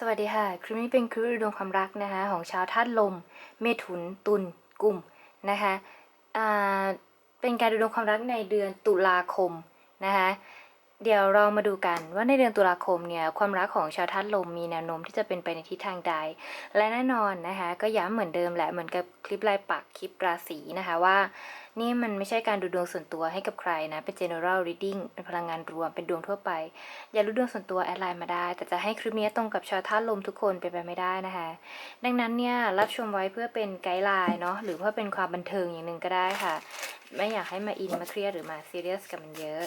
สวัสดีค่ะ คลิปนี้เป็นคลิปดวงความรักนะคะของชาวธาตุลม เมถุน ตุลกลุ่มนะคะ เป็นการดูดวงความรักในเดือนตุลาคมนะคะ เดี๋ยวเรามาดูกันว่าในเดือนตุลาคมเนี่ยความรักของชาวธาตุลมมีแนวโน้มที่จะเป็นไปในทิศทางใด และแน่นอนนะคะก็ย้ำเหมือนเดิมแหละเหมือนกับคลิปรายปักคลิปราศีนะคะว่า นี่มันไม่ใช่การดูดวงส่วนตัวให้กับใครนะเป็น general reading เป็นพลังงานรวมเป็นดวงทั่วไป อย่ารู้ดวงส่วนตัวแอดไลน์มาได้ แต่จะให้คลิปนี้ตรงกับชาวธาตุลมทุกคนเป็นไปไม่ได้นะคะดังนั้นเนี่ยรับชมไว้เพื่อเป็นไกด์ไลน์เนาะหรือเพื่อเป็นความบันเทิงอย่างหนึ่งก็ได้ค่ะ ไม่อยากให้มาอินมาเครียดหรือมาซีเรียสกับมันเยอะ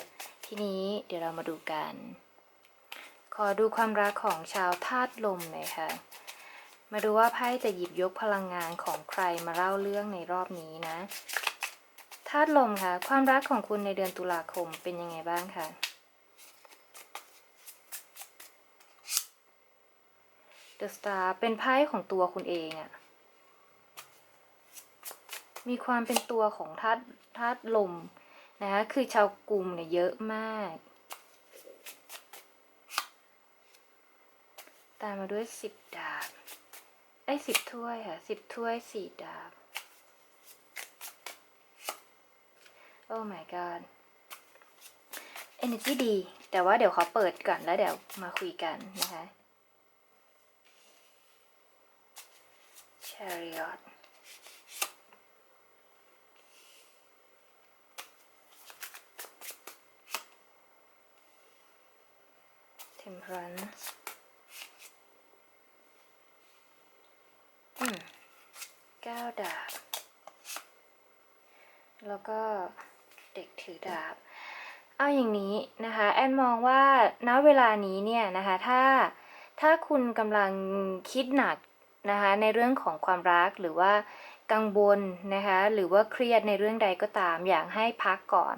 ทีนี้เดี๋ยวเรามาดูกัน ขอดูความรักของชาวธาตุลมหน่อยค่ะ มาดูว่าไพ่จะหยิบยกพลังงานของใครมาเล่าเรื่องในรอบนี้นะ ธาตุลมค่ะ ความรักของคุณในเดือนตุลาคมเป็นยังไงบ้างคะเดอะสตาร์เป็นไพ่ของตัวคุณเองอะมีความเป็นตัวของธาตุธาตุลม นะคะคือชาวกลุ่มเนี่ยเยอะมาก ตามมาด้วยสิบดาบ ไอ้สิบถ้วยค่ะสิบถ้วยสี่ดาบ โอ้ my god energy ดี แต่ว่าเดี๋ยวขอเปิดก่อนแล้วเดี๋ยวมาคุยกันนะคะ chariot temperance อืมเก้าดาบ แล้วก็เด็กถือดาบ เอาอย่างนี้นะคะ แอนมองว่าณเวลานี้เนี่ยนะคะถ้าถ้าคุณกำลังคิดหนักนะคะในเรื่องของความรักหรือว่ากังวลนะคะหรือว่าเครียดในเรื่องใดก็ตาม อยากให้พักก่อน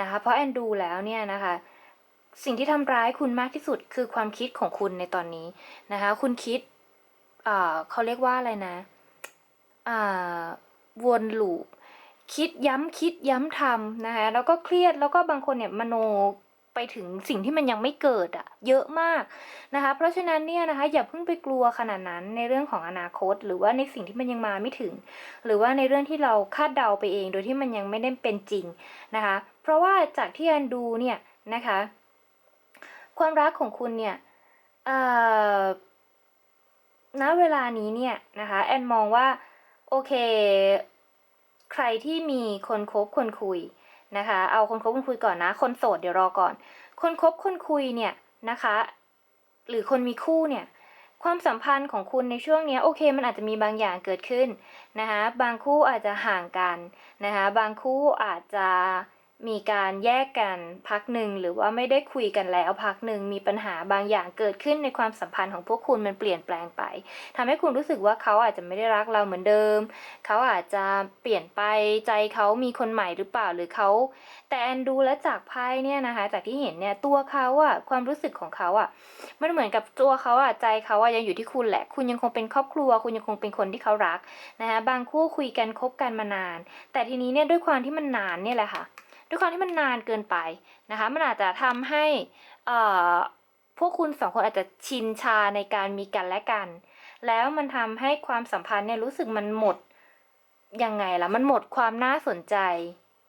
นะคะ เพราะแอนดูแล้วเนี่ยนะคะ สิ่งที่ทำร้ายคุณมากที่สุดคือความคิดของคุณในตอนนี้นะคะ คุณคิดเขาเรียกว่าอะไรนะวนลูปคิดย้ำคิดย้ำทำนะคะแล้วก็เครียดแล้วก็บางคนเนี่ยมโนไปถึงสิ่งที่มันยังไม่เกิดอะเยอะมากนะคะ เพราะฉะนั้นเนี่ยนะคะอย่าเพิ่งไปกลัวขนาดนั้นในเรื่องของอนาคต หรือว่าในสิ่งที่มันยังมาไม่ถึง หรือว่าในเรื่องที่เราคาดเดาไปเอง โดยที่มันยังไม่ได้เป็นจริงนะคะ เพราะว่าจากที่แอนดูเนี่ยนะคะ ความรักของคุณเนี่ยเอ่อณเวลานี้เนี่ยนะคะแอนมองว่าโอเค ใครที่มีคนคบคนคุยนะคะ เอาคนคบคนคุยก่อนนะ คนโสดเดี๋ยวรอก่อน คนคบคนคุยเนี่ยนะคะ หรือคนมีคู่เนี่ย ความสัมพันธ์ของคุณในช่วงนี้โอเค มันอาจจะมีบางอย่างเกิดขึ้นนะคะ บางคู่อาจจะห่างกันนะคะ บางคู่อาจจะ มีการแยกกันพักหนึ่งหรือว่าไม่ได้คุยกันแล้วพักหนึ่งมีปัญหาบางอย่างเกิดขึ้นในความสัมพันธ์ของพวกคุณมันเปลี่ยนแปลงไปทำให้คุณรู้สึกว่าเขาอาจจะไม่ได้รักเราเหมือนเดิม เขาอาจจะเปลี่ยนไปใจเขามีคนใหม่หรือเปล่าหรือเขา แต่แอนดูและจากไพ่เนี่ยนะคะ จากที่เห็นเนี่ยตัวเขาอะความรู้สึกของเขาอะมันเหมือนกับตัวเขาอะใจเขาอะยังอยู่ที่คุณแหละ คุณยังคงเป็นครอบครัว คุณยังคงเป็นคนที่เขารักนะคะบางคู่คุยกันคบกันมานาน แต่ทีนี้เนี่ยด้วยความที่มันนานเนี่ยแหละค่ะ ด้วยความที่มันนานเกินไปนะคะ มันอาจจะทำให้พวกคุณสองคนอาจจะชินชาในการมีกันและกัน แล้วมันทำให้ความสัมพันธ์เนี่ยรู้สึกมันหมดยังไงล่ะ มันหมดความน่าสนใจ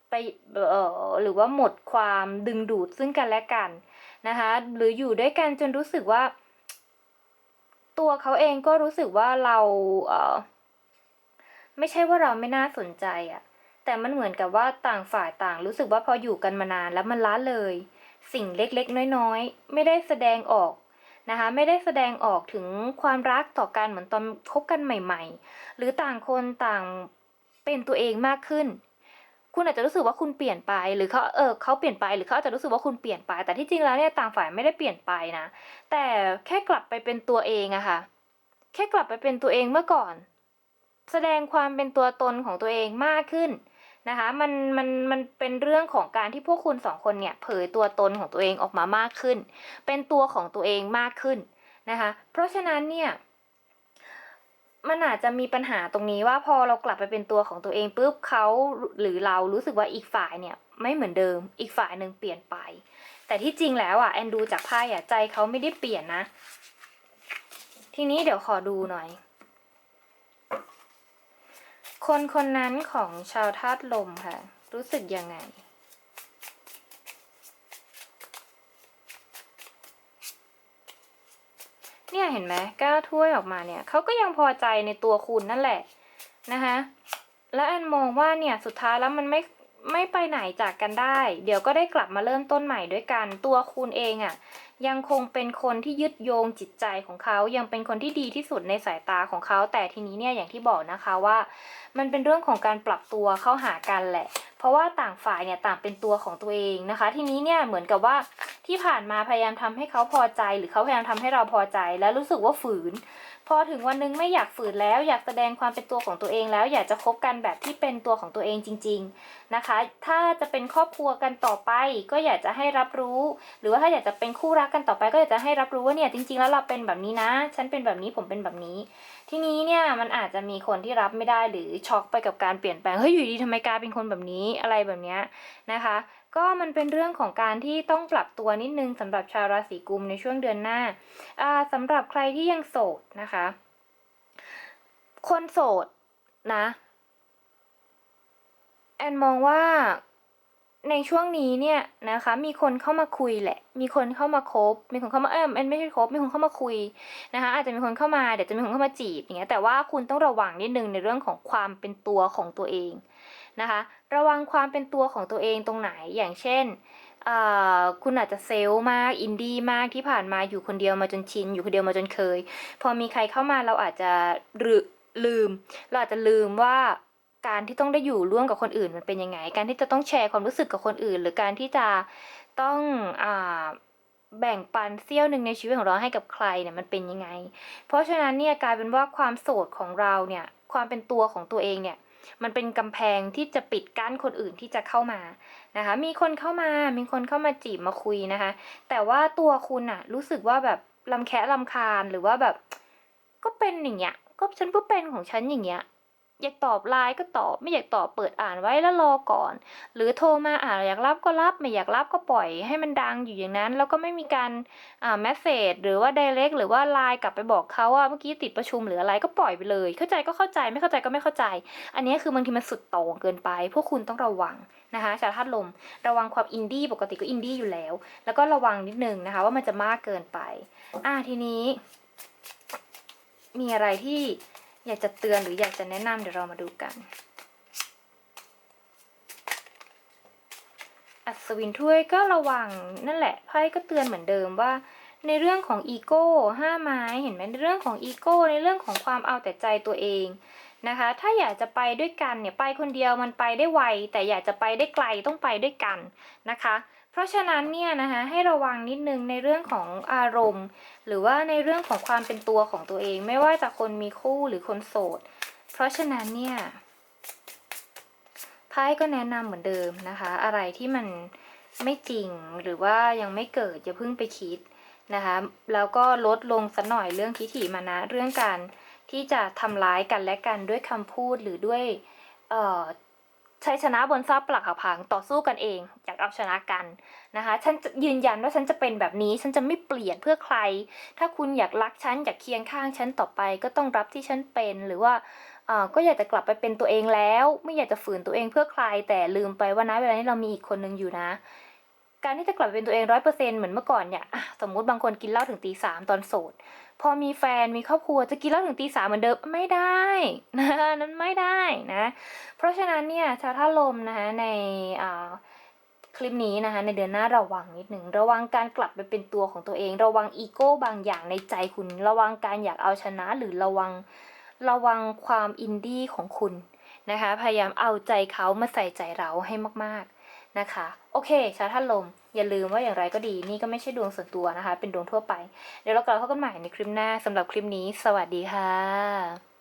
ไปเออหรือว่าหมดความดึงดูดซึ่งกันและกันนะคะ หรืออยู่ด้วยกันจนรู้สึกว่า ตัวเขาเองก็รู้สึกว่าเราเออไม่ใช่ว่าเราไม่น่าสนใจอะ แต่มันเหมือนกับว่าต่างฝ่ายต่างรู้สึกว่าพออยู่กันมานานแล้วมันล้าเลย สิ่งเล็กๆ น้อยๆ ไม่ได้แสดงออกนะคะไม่ได้แสดงออกถึงความรักต่อกันเหมือนตอนคบกันใหม่ ๆ หรือต่างคนต่างเป็นตัวเองมากขึ้น คุณอาจจะรู้สึกว่าคุณเปลี่ยนไป หรือเขาเออเขาเปลี่ยนไปหรือเขาอาจจะรู้สึกว่าคุณเปลี่ยนไป แต่ที่จริงแล้วเนี่ยต่างฝ่ายไม่ได้เปลี่ยนไปนะ แต่แค่กลับไปเป็นตัวเองอะค่ะ แค่กลับไปเป็นตัวเองเมื่อก่อน แสดงความเป็นตัวตนของตัวเองมากขึ้น นะคะมันมันมันเป็นเรื่องของการที่พวกคุณสองคนเนี่ยเผยตัวตนของตัวเองออกมามากขึ้น เป็นตัวของตัวเองมากขึ้นนะคะเพราะฉะนั้นเนี่ยมันอาจจะมีปัญหาตรงนี้ว่าพอเรากลับไปเป็นตัวของตัวเองปุ๊บเขาหรือเรารู้สึกว่าอีกฝ่ายเนี่ยไม่เหมือนเดิม อีกฝ่ายหนึ่งเปลี่ยนไป แต่ที่จริงแล้วอะแอนดูจากไพ่อะใจเขาไม่ได้เปลี่ยนนะ ทีนี้เดี๋ยวขอดูหน่อย คนคนนั้นของชาวธาตุลมค่ะ รู้สึกยังไง เนี่ยเห็นไหมก้าวถ้วยออกมาเนี่ยเขาก็ยังพอใจในตัวคุณนั่นแหละนะคะแล้วแอนมองว่าเนี่ยสุดท้ายแล้วมันไม่ ไม่ไปไหนจากกันได้ เดี๋ยวก็ได้กลับมาเริ่มต้นใหม่ด้วยกัน ตัวคุณเองอะ่ะ ยังคงเป็นคนที่ยึดโยงจิตใจของเขา ยังเป็นคนที่ดีที่สุดในสายตาของเขา แต่ทีนี้เนี่ยอย่างที่บอกนะคะว่า มันเป็นเรื่องของการปรับตัวเข้าหากันแหละ เพราะว่าต่างฝ่ายเนี่ยต่างเป็นตัวของตัวเองนะคะ ทีนี้เนี่ยเหมือนกับว่าที่ผ่านมาพยายามทำให้เขาพอใจ หรือเขาพยายามทำให้เราพอใจ แล้วรู้สึกว่าฝืน พอถึงวันนึงไม่อยากฝืนแล้วอยากแสดงความเป็นตัวของตัวเองแล้วอยากจะคบกันแบบที่เป็นตัวของตัวเองจริง ๆนะคะ ถ้าจะเป็นครอบครัวกันต่อไป ก็อยากจะให้รับรู้ หรือว่าถ้าอยากจะเป็นคู่รักกันต่อไป ก็อยากจะให้รับรู้ว่าเนี่ยจริง ๆ แล้วเราเป็นแบบนี้นะ ฉันเป็นแบบนี้ผมเป็นแบบนี้ ทีนี้เนี่ยมันอาจจะมีคนที่รับไม่ได้หรือช็อกไปกับการเปลี่ยนแปลงเฮ้ยอยู่ดีทำไมกลายเป็นคนแบบนี้อะไรแบบเนี้ยนะคะ ก็มันเป็นเรื่องของการที่ต้องปรับตัวนิดนึงสำหรับชาวราศีกุมในช่วงเดือนหน้าอ่าสำหรับใครที่ยังโสดนะคะ คนโสดนะ แอนมองว่า ในช่วงนี้เนี่ยนะคะมีคนเข้ามาคุยแหละ มีคนเข้ามาคบ มีคนเข้ามาเออแอนไม่ใช่คบ มีคนเข้ามาคุยนะคะ อาจจะมีคนเข้ามาเดี๋ยวจะมีคนเข้ามาจีบอย่างเงี้ยแต่ว่าคุณต้องระวังนิดนึงในเรื่องของความเป็นตัวของตัวเองนะคะ ระวังความเป็นตัวของตัวเองตรงไหนอย่างเช่นคุณอาจจะเซลล์มากอินดี้มากที่ผ่านมาอยู่คนเดียวมาจนชิน อยู่คนเดียวมาจนเคย พอมีใครเข้ามาเราอาจจะลืมเราอาจจะลืมว่า การที่ต้องได้อยู่ร่วมกับคนอื่นมันเป็นยังไง การที่จะต้องแชร์ความรู้สึกกับคนอื่น หรือการที่จะต้องอ่าแบ่งปันเสี้ยวหนึ่งในชีวิตของเราให้กับใครเนี่ยมันเป็นยังไง เพราะฉะนั้นเนี่ยกลายเป็นว่าความโสดของเราเนี่ยความเป็นตัวของตัวเองเนี่ยมันเป็นกำแพงที่จะปิดกั้นคนอื่นที่จะเข้ามานะคะ มีคนเข้ามา มีคนเข้ามาจีบมาคุยนะคะ แต่ว่าตัวคุณอะรู้สึกว่าแบบลำแคะลำคาญหรือว่าแบบ ก็เป็นอย่างเงี้ย ก็ฉันก็เป็นของฉันอย่างเงี้ย อยากตอบไลน์ก็ตอบ ไม่อยากตอบเปิดอ่านไว้แล้วรอก่อน หรือโทรมาอ่านอยากรับก็รับไม่อยากรับก็ปล่อยให้มันดังอยู่อย่างนั้น แล้วก็ไม่มีการอ่าแมสเซจหรือว่า d ดเ e c t หรือว่าไลน์กลับไปบอกเขาว่าเมื่อกี้ติดประชุมหรืออะไรก็ปล่อยไปเลย เข้าใจก็เข้าใจไม่เข้าใจก็ไม่เข้าใจ อันนี้คือบางทีมันสุดโต่งเกินไป พวกคุณต้องระวังนะคะชาวธาตุลม ระวังความอินดี้ปกติก็อินดี้อยู่แล้ว แล้วก็ระวังนิดนึงนะคะว่ามันจะมากเกินไป อ่าทีนี้ มีอะไรที่ อยากจะเตือนหรืออยากจะแนะนำเดี๋ยวเรามาดูกัน อัศวินถ้วยก็ระวังนั่นแหละไพ่ก็เตือนเหมือนเดิมว่า ในเรื่องของอีโก้ห้าไม้เห็นไหมในเรื่องของอีโก้ในเรื่องของความเอาแต่ใจตัวเองนะคะ ถ้าอยากจะไปด้วยกันเนี่ยไปคนเดียวมันไปได้ไวแต่อยากจะไปได้ไกลต้องไปด้วยกันนะคะ ราะฉะนั้นเนี่ยนะคะให้ระวังนิดนึงในเรื่องของอารมณ์ หรือว่าในเรื่องของความเป็นตัวของตัวเอง ไม่ว่าจะคนมีคู่หรือคนโสด เพราะฉะนั้นเนี่ยไพ่ก็แนะนำเหมือนเดิมนะคะ อะไรที่มันไม่จริงหรือว่ายังไม่เกิดอย่าเพิ่งไปคิดนะคะแล้วก็ลดลงสักหน่อยเรื่องทิฏฐิมานะเรื่องการที่จะทำร้ายกันและกันด้วยคำพูดหรือด้วยเอ่อ ชัยชนะบนซาบปลักหักพังต่อสู้กันเอง อยากเอาชนะกันนะคะ ฉันยืนยันว่าฉันจะเป็นแบบนี้ ฉันจะไม่เปลี่ยนเพื่อใคร ถ้าคุณอยากรักฉันอยากเคียงข้างฉันต่อไป ก็ต้องรับที่ฉันเป็นหรือว่าอ่อก็อยากจะกลับไปเป็นตัวเองแล้ว ไม่อยากจะฝืนตัวเองเพื่อใคร แต่ลืมไปว่านะเวลานี้เรามีอีกคนนึงอยู่นะ การที่จะกลับเป็นตัวเองร้อยเปอร์เซ็นเหมือนเมื่อก่อนเนี่ยสมมุติบางคนกินเหล้าถึงตีสามตอนโสด พอมีแฟนมีครอบครัวจะกินเหล้าถึงตีสามเหมือนเดิมไม่ได้นะนั้นไม่ได้นะ เพราะฉะนั้นเนี่ยชาวท่าลมนะคะในอ่าคลิปนี้นะคะในเดือนหน้าระวังนิดหนึ่งระวังการกลับไปเป็นตัวของตัวเอง ระวังอีโก้บางอย่างในใจคุณ ระวังการอยากเอาชนะหรือระวังระวังความอินดี้ของคุณนะคะ พยายามเอาใจเขามาใส่ใจเราให้มากๆ นะคะโอเคชาวท่านลม อย่าลืมว่าอย่างไรก็ดี นี่ก็ไม่ใช่ดวงส่วนตัวนะคะ เป็นดวงทั่วไป เดี๋ยวเรากลับเข้ากันใหม่ในคลิปหน้าสำหรับคลิปนี้ สวัสดีค่ะ